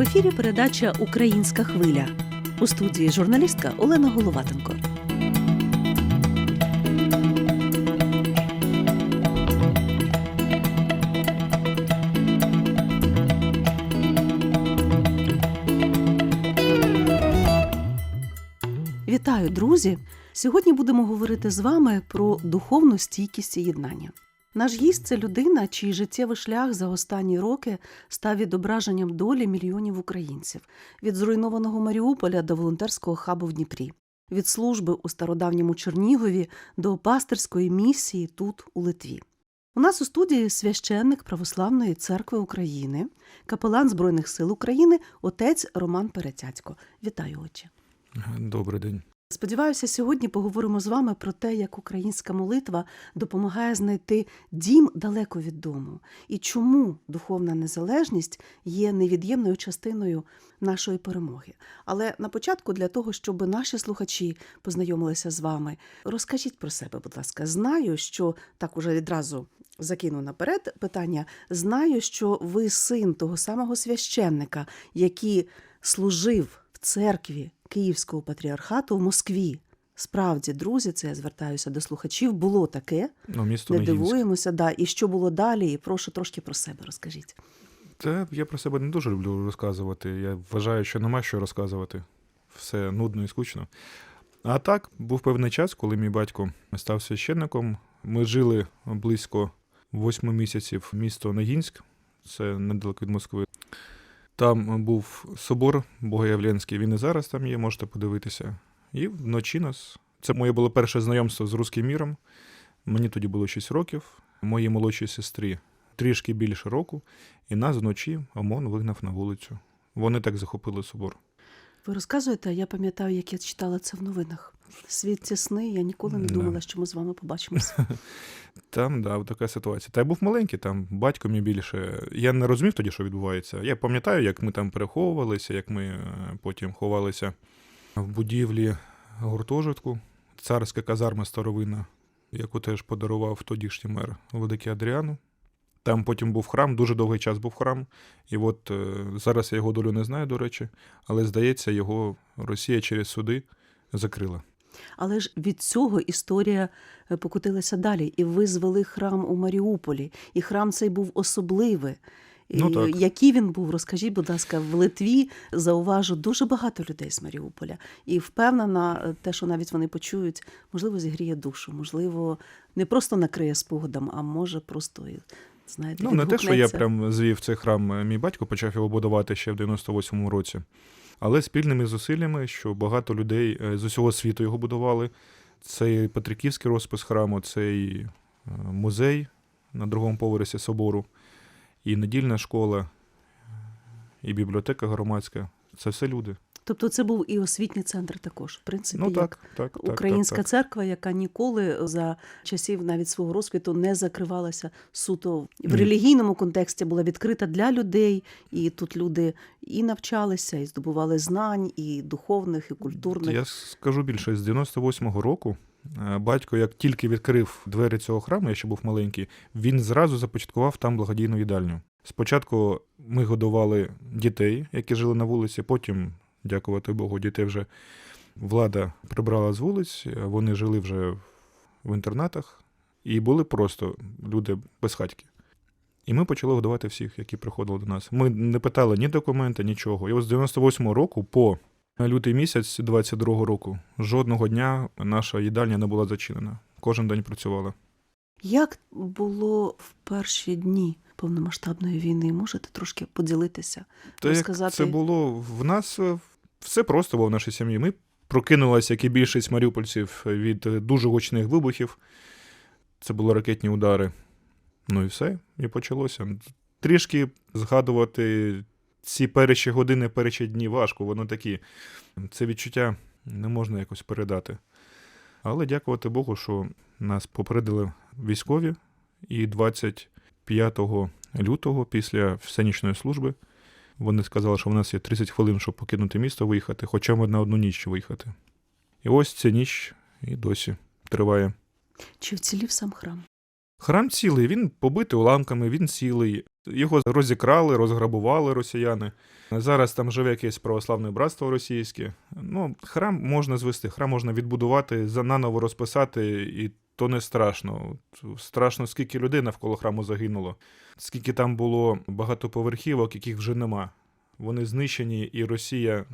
В ефірі передача Українська хвиля у студії журналістка Олена Головатенко. Вітаю, друзі! Сьогодні будемо говорити з вами про духовну стійкість і єднання. Наш гість це людина, чий життєвий шлях за останні роки став відображенням долі мільйонів українців від зруйнованого Маріуполя до волонтерського хабу в Дніпрі, від служби у стародавньому Чернігові до пастирської місії тут, у Литві. У нас у студії священник Православної церкви України, капелан Збройних сил України, отець Роман Перетятько. Вітаю, отче. Добрий день. Сподіваюся, сьогодні поговоримо з вами про те, як українська молитва допомагає знайти дім далеко від дому, і чому духовна незалежність є невід'ємною частиною нашої перемоги. Але на початку, для того, щоб наші слухачі познайомилися з вами, розкажіть про себе, будь ласка. Знаю, що так уже відразу закину наперед питання. Знаю, що ви син того самого священника, який служив в церкві Київського патріархату в Москві. Справді, друзі, це я звертаюся до слухачів. Було таке. Ну, місто Не дивуємося, да. І що було далі? І прошу трошки про себе розкажіть. Це я про себе не дуже люблю розказувати. Я вважаю, що нема що розказувати. Все нудно і скучно. А так, був певний час, коли мій батько став священником. Ми жили близько восьми місяців місто Ногінськ, це недалеко від Москви. Там був собор Богоявленський, він і зараз там є, можете подивитися. І вночі нас. Це моє було перше знайомство з руським міром. Мені тоді було 6 років, моїй молодшій сестрі трішки більше року, і нас вночі ОМОН вигнав на вулицю. Вони так захопили собор. Ви розказуєте, а я пам'ятаю, як я читала це в новинах. Світ тісний, я ніколи не думала, що ми з вами побачимося. Там, да, така ситуація. Та я був маленький, там батько мій більше. Я не розумів тоді, що відбувається. Я пам'ятаю, як ми там переховувалися, як ми е, потім ховалися в будівлі гуртожитку, царська казарма старовинна, яку теж подарував тодішній мер Великий Адріану. Там потім був храм, дуже довгий час був храм. І от е, зараз я його долю не знаю, до речі, але здається, його Росія через суди закрила. Але ж від цього історія е, покотилася далі. І ви звели храм у Маріуполі. І храм цей був особливий. Ну, так. Який він був, розкажіть, будь ласка, в Литві зауважу дуже багато людей з Маріуполя. І впевнена, е, те, що навіть вони почують, можливо, зігріє душу, можливо, не просто накриє спогадом, а може просто знаєте, Ну, не те, що я прям звів цей храм. е, Мій батько почав його будувати ще в 98-му році. Але спільними зусиллями, що багато людей е, з усього світу його будували. Це і Петриківський розпис храму, це і е, музей на другому поверсі собору, і недільна школа, і бібліотека громадська. Це все люди. Тобто це був і освітній центр також, в принципі, Ну як так, так, так. Українська так, так. церква, яка ніколи за часів навіть свого розквіту не закривалася суто в Ні. релігійному контексті, була відкрита для людей, і тут люди і навчалися, і здобували знань, і духовних, і культурних. Я скажу більше, з 98-го року е, батько, як тільки відкрив двері цього храму, я ще був маленький, він зразу започаткував там благодійну їдальню. Спочатку ми годували дітей, які жили на вулиці, потім, дякувати Богу, дітей вже влада прибрала з вулиць, вони жили вже в інтернатах і були просто люди безхатьки. І ми почали годувати всіх, які приходили до нас. Ми не питали ні документи, нічого. І от з 98-го року по лютий місяць 22-го року жодного дня наша їдальня не була зачинена. Кожен день працювала. Як було в перші дні повномасштабної війни? Можете трошки поділитися? Та як Розказати- це було в нас е, все просто було в нашій сім'ї. Ми прокинулися, як і більшість маріупольців, від дуже гучних вибухів. Це були ракетні удари. Ну і все, і почалося. Трішки згадувати ці перші години, перші дні важко, воно такі. Це відчуття не можна якось передати. Але дякувати Богу, що нас попередили військові, і 25 лютого, після всенічної служби, вони сказали, що в нас є 30 хвилин, щоб покинути місто, виїхати, хоча б на одну ніч виїхати. І ось ця ніч і досі триває. Чи вцілів сам храм? Храм цілий, він побитий уламками, він цілий. Його розікрали, розграбували росіяни. Зараз там живе якесь православне братство російське. Ну, храм можна звести, храм можна відбудувати, наново розписати, і то не страшно. Страшно, скільки людей навколо храму загинуло, скільки там було багатоповерхівок, яких вже нема. Вони знищені, і Росія, е,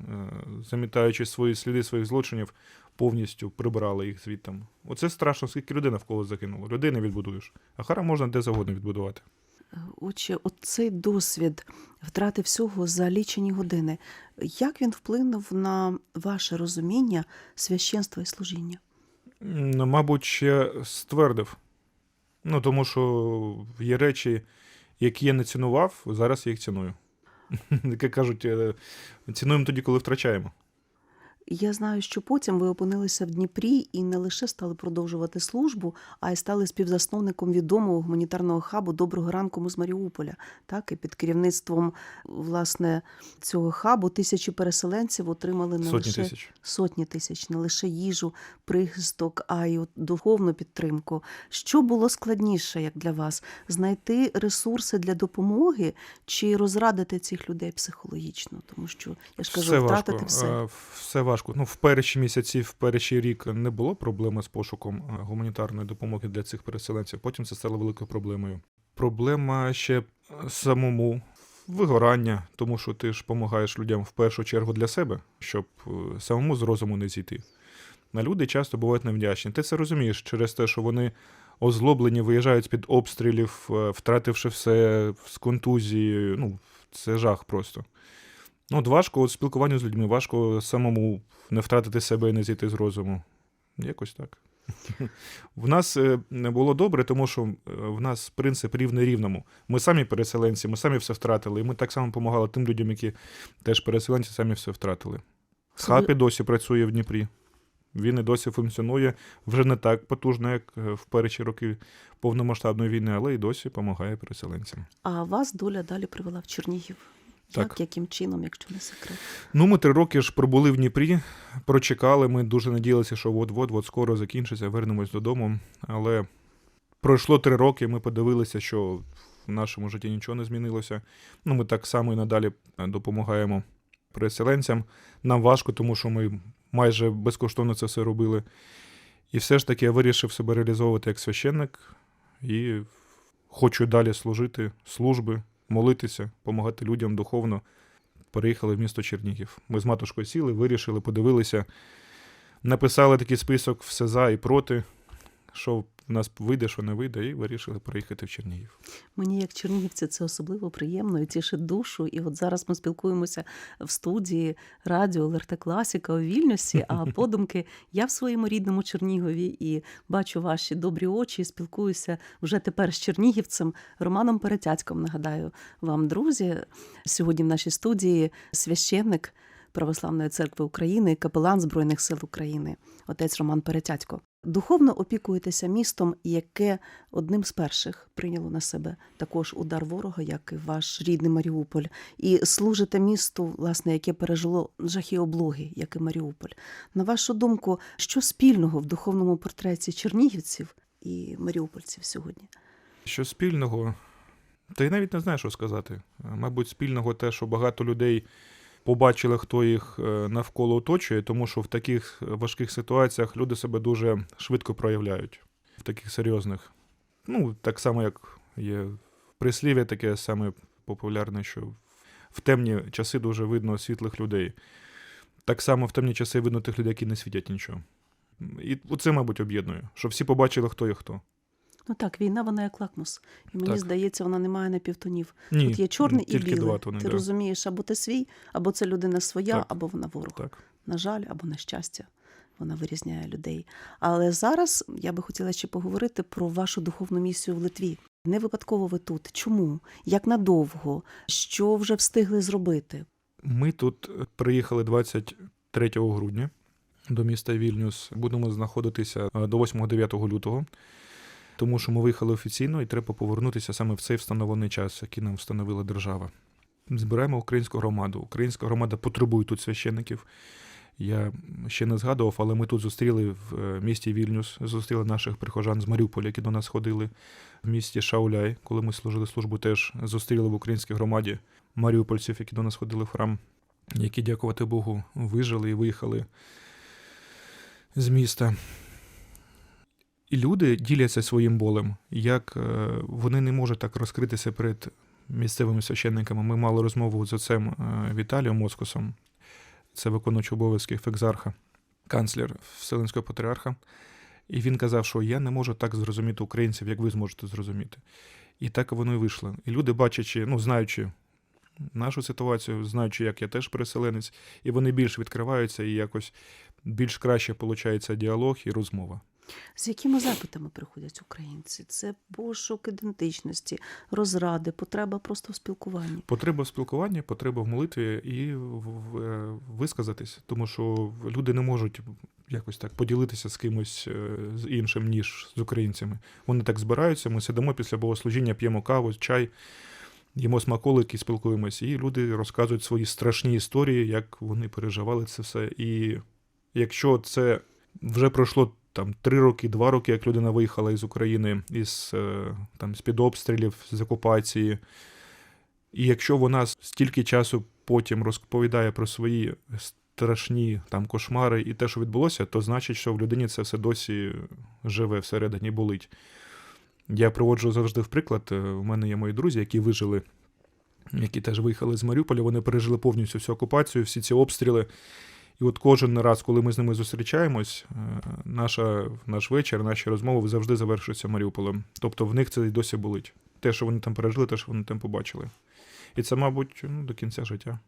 замітаючи свої сліди своїх злочинів, повністю прибрала їх звідтам. Оце страшно, скільки людей навколо загинуло. Людей не відбудуєш. А храм можна де завгодно відбудувати. Отже, оцей досвід втрати всього за лічені години. Як він вплинув на ваше розуміння священства і служіння? Мабуть, ще ствердив. Ну, тому що є речі, які я не цінував, зараз я їх ціную. Як кажуть, е, цінуємо тоді, коли втрачаємо. Я знаю, що потім ви опинилися в Дніпрі і не лише стали продовжувати службу, а й стали співзасновником відомого гуманітарного хабу Доброго ранку ми з Маріуполя. Так, і під керівництвом власне цього хабу тисячі переселенців отримали не Сотні лише тисяч. сотні тисяч, не лише їжу, прихисток, а й духовну підтримку. Що було складніше, як для вас, знайти ресурси для допомоги чи розрадити цих людей психологічно? Тому що я ж кажу, Все втратити важко. все. е, Все важко. Ну, в перші місяці, в перший рік не було проблеми з пошуком е, гуманітарної допомоги для цих переселенців. Потім це стало великою проблемою. Проблема ще е, самому вигорання, тому що ти ж допомагаєш людям в першу чергу для себе, щоб е, самому з розуму не зійти. На люди часто бувають невдячні. Ти це розумієш через те, що вони озлоблені, виїжджають з-під обстрілів, е, втративши все з контузією. Ну, це жах просто. Ну, от важко от спілкуванню з людьми, важко самому не втратити себе і не зійти з розуму. Якось так. В нас не було добре, тому що е, в нас принцип рівне рівному. Ми самі переселенці, ми самі все втратили, і ми так само допомагали тим людям, які теж переселенці самі все втратили. Хапі досі працює в Дніпрі. Він і досі функціонує вже не так потужно, як е, в перші роки повномасштабної війни, але і досі допомагає переселенцям. А вас доля далі привела в Чернігів. Так. Як, яким чином, якщо не секрет? Ну, ми три роки ж пробули в Дніпрі, прочекали. Ми дуже надіялися, що от-от, от скоро закінчиться, вернемось додому. Але пройшло три роки, ми подивилися, що в нашому житті нічого не змінилося. Ну, ми так само і надалі е, допомагаємо переселенцям. Нам важко, тому що ми майже безкоштовно це все робили. І все ж таки я вирішив себе реалізовувати як священник і хочу далі служити служби, молитися, допомагати людям духовно переїхали в місто Чернігів. Ми з матушкою сіли, вирішили, подивилися, написали такий список все за і проти, що в нас вийде, що не вийде, і вирішили переїхати в Чернігів. Мені, як чернігівці, це особливо приємно і тішить душу. І от зараз ми спілкуємося в студії радіо ЛРТ Класіка у Вільнюсі. А подумки я в своєму рідному Чернігові і бачу ваші добрі очі. і Спілкуюся вже тепер з чернігівцем Романом Перетятьком. Нагадаю вам, друзі, сьогодні в нашій студії священник Православної церкви України, капелан Збройних сил України, отець Роман Перетятько. Духовно опікуєтеся містом, яке одним з перших прийняло на себе також удар ворога, як і ваш рідний Маріуполь, і служите місту, власне, яке пережило жахи облоги, як і Маріуполь. На вашу думку, що спільного в духовному портреті чернігівців і маріупольців сьогодні? Що спільного? Та й навіть не знаю, що сказати. Мабуть, спільного те, що багато людей побачили, хто їх е, навколо оточує, тому що в таких важких ситуаціях люди себе дуже швидко проявляють, в таких серйозних. Ну, так само, як є прислів'я таке саме популярне, що в темні часи дуже видно світлих людей. Так само в темні часи видно тих людей, які не світять нічого. І це, мабуть, об'єднує, що всі побачили, хто є хто. Ну так, війна вона як лакмус. І мені Так. здається, вона не має напівтонів. Ні, Тут є чорне і два тони, Ти да. розумієш, або ти свій, або це людина своя, Так. або вона ворог. Так. На жаль, або на щастя. Вона вирізняє людей. Але зараз я би хотіла ще поговорити про вашу духовну місію в Литві. Не випадково ви тут. Чому? Як надовго? Що вже встигли зробити? Ми тут приїхали 23 грудня до міста Вільнюс. Будемо знаходитися е, до 8-9 лютого, тому що ми виїхали офіційно і треба повернутися саме в цей встановлений час, який нам встановила держава. Збираємо українську громаду. Українська громада потребує тут священиків. Я ще не згадував, але ми тут зустріли в е, місті Вільнюс, зустріли наших прихожан з Маріуполя, які до нас ходили. В місті Шауляй, коли ми служили службу, теж зустріли в українській громаді маріупольців, які до нас ходили в храм, які, дякувати Богу, вижили і виїхали з міста. І люди діляться своїм болем, як е, вони не можуть так розкритися перед місцевими священниками. Ми мали розмову з отцем е, Віталієм Москосом, це виконуючий обов'язки Фекзарха, канцлер Вселенського патріарха. І він казав, що я не можу так зрозуміти українців, як ви зможете зрозуміти. І так воно і вийшло. І люди, бачачи, ну, знаючи нашу ситуацію, знаючи, як я теж переселенець, і вони більш відкриваються і якось більш краще виходить діалог і розмова. З якими запитами приходять українці? Це пошук ідентичності, розради, потреба просто в спілкуванні. Потреба в спілкуванні, потреба в молитві і в- е, висказатись, тому що люди не можуть якось так поділитися з кимось е, з іншим, ніж з українцями. Вони так збираються, ми сидимо після богослужіння, п'ємо каву, чай, їмо смаколики, спілкуємось, і люди розказують свої страшні історії, як вони переживали це все. І якщо це вже пройшло там три роки, два роки, як людина виїхала із України, із е, там з-під обстрілів, з окупації. І якщо вона стільки часу потім розповідає про свої страшні там кошмари і те, що відбулося, то значить, що в людині це все досі живе всередині, болить. Я приводжу завжди в приклад. е, У мене є мої друзі, які вижили, які теж виїхали з Маріуполя, вони пережили повністю всю окупацію, всі ці обстріли. І от кожен раз, коли ми з ними зустрічаємось, е, наша, наш вечір, наші розмови завжди завершуються Маріуполем. Тобто в них це й досі болить. Те, що вони там пережили, те, що вони там побачили. І це, мабуть, ну, до кінця життя.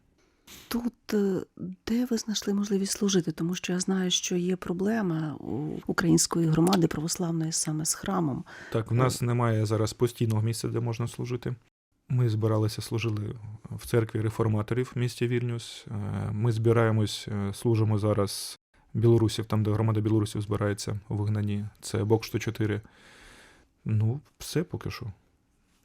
Тут е, де ви знайшли можливість служити? Тому що я знаю, що є проблема у української громади православної саме з храмом. Так, в нас немає зараз постійного місця, де можна служити. Ми збиралися, служили в церкві реформаторів в місті Вільнюс. Е, Ми збираємось, е, служимо зараз білорусів, там, де громада білорусів збирається у вигнанні. Це Бок 104. Ну, все поки що.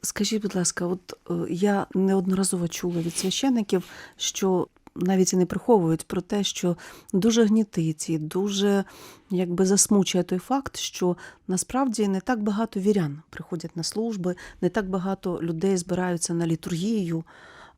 Скажіть, будь ласка, от е, я неодноразово чула від священиків, що навіть і не приховують про те, що дуже гнітить і дуже якби засмучує той факт, що насправді не так багато вірян приходять на служби, не так багато людей збираються на літургію.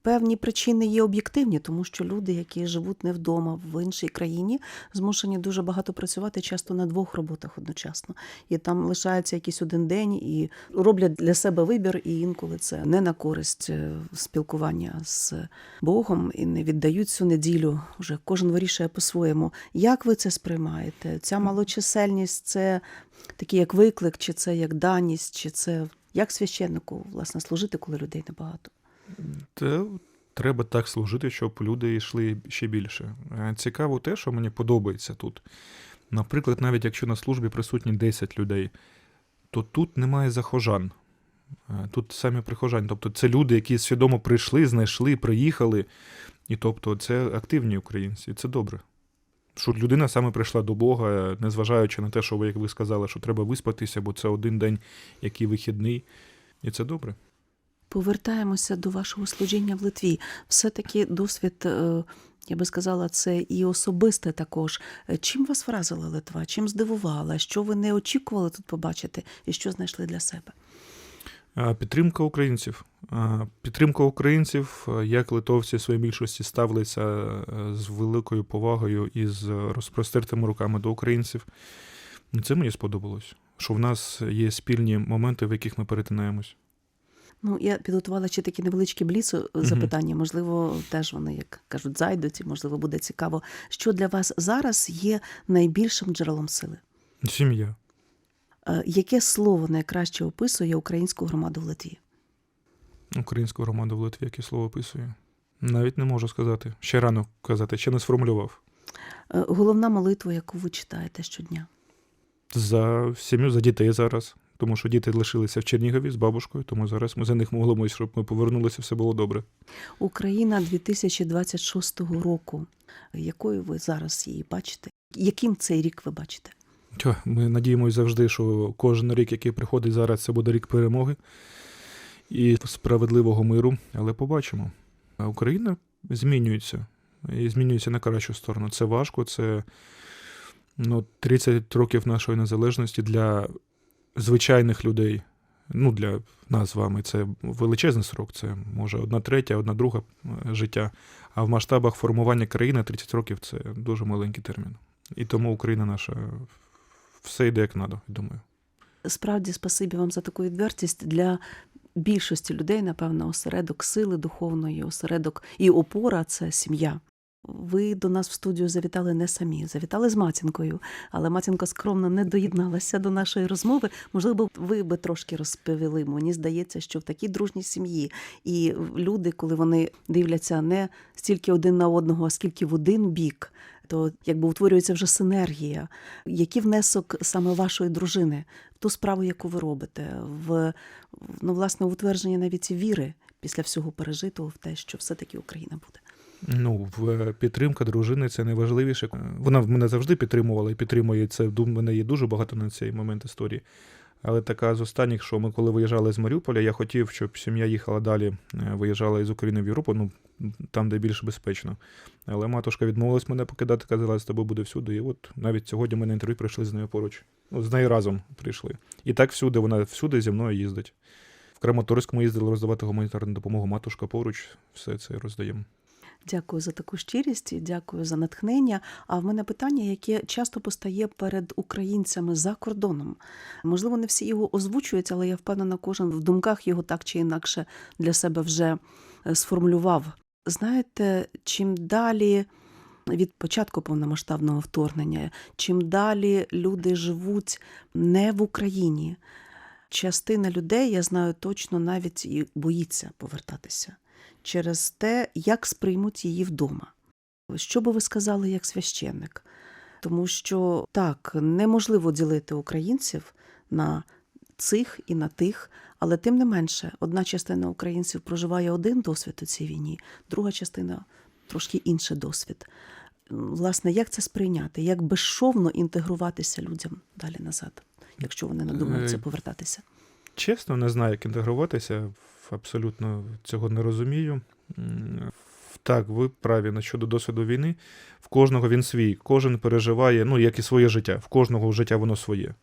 Певні причини є об'єктивні, тому що люди, які живуть не вдома в іншій країні, змушені дуже багато працювати часто на двох роботах одночасно. І там лишається якийсь один день і роблять для себе вибір, і інколи це не на користь е, спілкування з Богом і не віддають цю неділю. Вже кожен вирішує по-своєму. Як ви це сприймаєте? Ця малочисельність це такий як виклик, чи це як даність, чи це як священнику власне служити, коли людей небагато? Та треба так служити, щоб люди йшли ще більше. Е, Цікаво те, що мені подобається тут. Наприклад, навіть якщо на службі присутні 10 людей, то тут немає захожан. Е, Тут самі прихожани. Тобто це люди, які свідомо прийшли, знайшли, приїхали. І тобто це активні українці, і це добре. Що людина саме прийшла до Бога, незважаючи на те, що ви, як ви сказали, що треба виспатися, бо це один день, який вихідний. І це добре. Повертаємося до вашого служіння в Литві. Все-таки досвід, е, я би сказала, це і особисте також. Е, Чим вас вразила Литва? Чим здивувала? Що ви не очікували тут побачити і що знайшли для себе? Підтримка українців. Підтримка українців, як литовці в своїй більшості ставляться е, з великою повагою і з розпростертими руками до українців. Це мені сподобалось. Що в нас є спільні моменти, в яких ми перетинаємось. Ну, я підготувала ще такі невеличкі бліцу запитання. Можливо, теж вони, як кажуть, зайдуть, і можливо буде цікаво. Що для вас зараз є найбільшим джерелом сили? Сім'я. Е, Яке слово найкраще описує українську громаду в Литві? Українську громаду в Литві, яке слово описує. Навіть не можу сказати. Ще рано казати, ще не сформулював. Е, Головна молитва, яку ви читаєте щодня? За сім'ю, за дітей зараз. Тому що діти лишилися в Чернігові з бабушкою, тому зараз ми за них молимось, щоб ми повернулися, все було добре. Україна 2026 року. Якою ви зараз її бачите? Яким цей рік ви бачите? Ми надіємося завжди, що кожен рік, який приходить зараз, це буде рік перемоги і справедливого миру. Але побачимо. Україна змінюється. і змінюється на кращу сторону. Це важко, це ну, 30 років нашої незалежності для звичайних людей. Ну, для нас з вами це величезний срок, це може одна третя, одна друга е, життя. А в масштабах формування країни 30 років це дуже маленький термін. І тому Україна наша все йде як надо, думаю. Справді, спасибі вам за таку відвертість для більшості людей, напевно, осередок сили духовної, осередок і опора це сім'я. Ви до нас в студію завітали не самі, завітали з матінкою, але матінка скромно не доєдналася до нашої розмови. Можливо, ви би трошки розповіли. Мені здається, що в такій дружній сім'ї і люди, коли вони дивляться не стільки один на одного, а скільки в один бік, то якби утворюється вже синергія. Який внесок саме вашої дружини в ту справу, яку ви робите, в ну, власне утвердження навіть віри після всього пережитого в те, що все-таки Україна буде. Ну, в підтримка дружини це найважливіше. Вона в мене завжди підтримувала і підтримує це. Дум, мене є дуже багато на цей момент історії. Але така з останніх, що ми коли виїжджали з Маріуполя, я хотів, щоб сім'я їхала далі, е, виїжджала із України в Європу, ну там, де більш безпечно. Але матушка відмовилась мене покидати, казала, з тобою буде всюди. І от навіть сьогодні ми на інтерв'ю прийшли з нею поруч. Ну, з нею разом прийшли. І так всюди, вона всюди зі мною їздить. В Краматорському їздили роздавати гуманітарну допомогу. Матушка поруч, все це роздаємо. Дякую за таку щирість, дякую за натхнення. А в мене питання, яке часто постає перед українцями за кордоном. Можливо, не всі його озвучують, але я впевнена, кожен в думках його так чи інакше для себе вже е, сформулював. Знаєте, чим далі від початку повномасштабного вторгнення, чим далі люди живуть не в Україні, частина людей, я знаю точно, навіть і боїться повертатися через те, як сприймуть її вдома. Що би ви сказали як священник? Тому що так, неможливо ділити українців на цих і на тих, але тим не менше, одна частина українців проживає один досвід у цій війні, друга частина трошки інший досвід. Власне, як це сприйняти? Як безшовно інтегруватися людям далі назад, якщо вони надумаються Е, повертатися? Чесно, не знаю, як інтегруватися. Абсолютно цього не розумію. Так, ви праві щодо досвіду війни. В кожного він свій, кожен переживає, ну, як і своє життя. В кожного життя воно своє.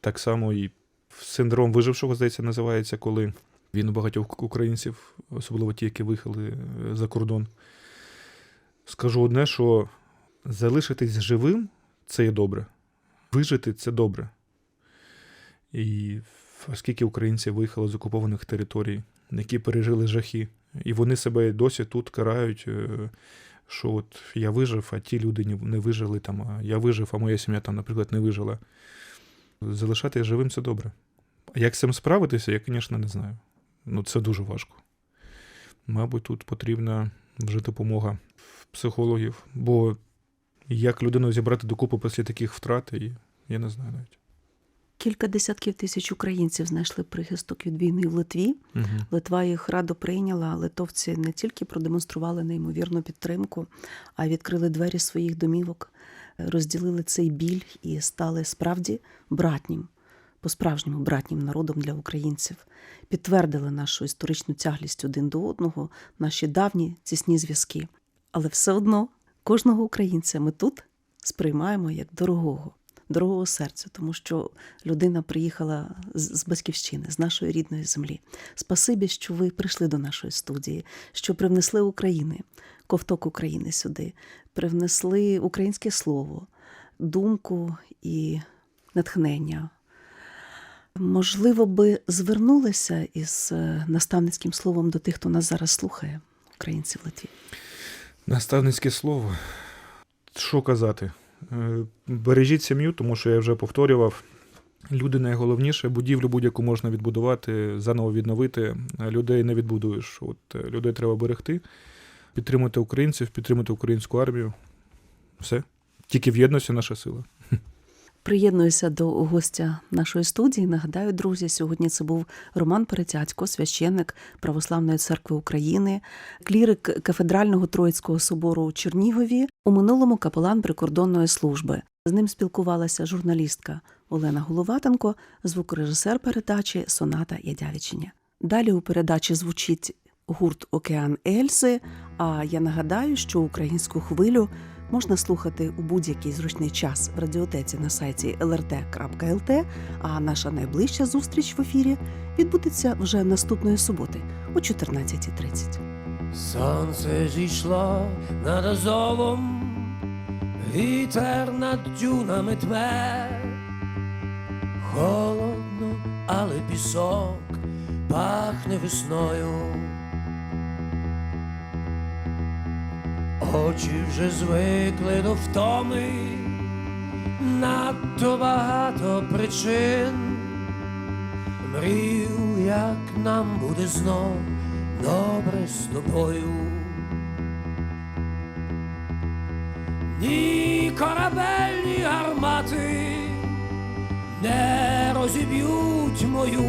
Так само і синдром вижившого, здається, називається, коли він у багатьох українців, особливо ті, які виїхали е, за кордон. Скажу одне, що залишитись живим це є добре. Вижити це добре. І оскільки українці виїхали з окупованих територій, які пережили жахи, і вони себе досі тут карають, е, що от я вижив, а ті люди не вижили там, я вижив, а моя сім'я там, наприклад, не вижила. Залишати живим це добре. А як з цим справитися, я, звісно, не знаю. Ну, це дуже важко. Мабуть, тут потрібна вже допомога психологів, бо як людину зібрати докупи після таких втрат, я не знаю навіть. Кілька десятків тисяч українців знайшли прихисток від війни в Литві. Угу. Литва їх радо прийняла. Литовці не тільки продемонстрували неймовірну підтримку, а й відкрили двері своїх домівок, розділили цей біль і стали справді братнім, по-справжньому братнім народом для українців. Підтвердили нашу історичну тяглість один до одного, наші давні тісні зв'язки. Але все одно кожного українця ми тут сприймаємо як дорогого. Дорогого серця, тому що людина приїхала з батьківщини, з нашої рідної землі. Спасибі, що ви прийшли до нашої студії, що привнесли України, ковток України сюди, привнесли українське слово, думку і натхнення. Можливо, би звернулися із е, наставницьким словом до тих, хто нас зараз слухає, українців в Литві. Наставницьке слово. Що казати? Е, Бережіть сім'ю, тому що я вже повторював. Люди найголовніше, будівлю будь-яку можна відбудувати, заново відновити. Людей не відбудуєш. От е, людей треба берегти, підтримати українців, підтримати українську армію. Все. Тільки в єдності наша сила. Приєднуюся до гостя нашої студії. Нагадаю, друзі, сьогодні це був Роман Перетятько, священник Православної церкви України, клірик кафедрального Троїцького собору у Чернігові, у минулому капелан прикордонної служби. З ним спілкувалася журналістка Олена Головатенко, звукорежисер передачі Соната Ядявічення. Далі у передачі звучить гурт Океан Ельзи. А я нагадаю, що українську хвилю можна слухати у будь-який зручний час в радіотеці на сайті lrt.lt, а наша найближча зустріч в ефірі відбудеться вже наступної суботи о 14.30. Сонце зійшло над Азовом, вітер над дюнами тме, холодно, але пісок пахне весною. Очі вже звикли до втоми, надто багато причин. Мрію, як нам буде знов добре з тобою. Ні корабельні гармати не розіб'ють мою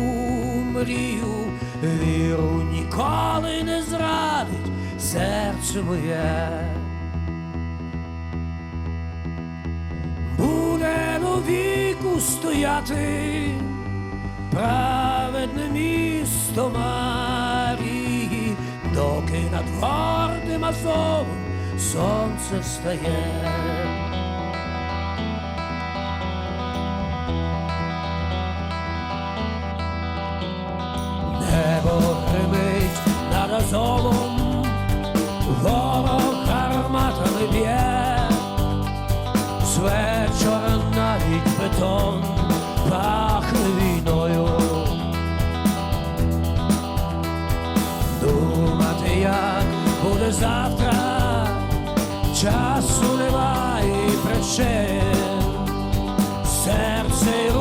мрію, віру ніколи не зрадить серце моє. Буде віку стояти праведне місто Марії, доки над гордим Азовом сонце стає. Небо гримить над Азовом, бетон пахне війною. Думати, як буде завтра, часу немає причин. Серце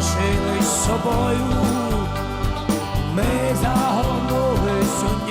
залишились собою, ми загорнулись у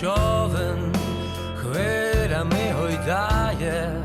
човен хвилями гойдає.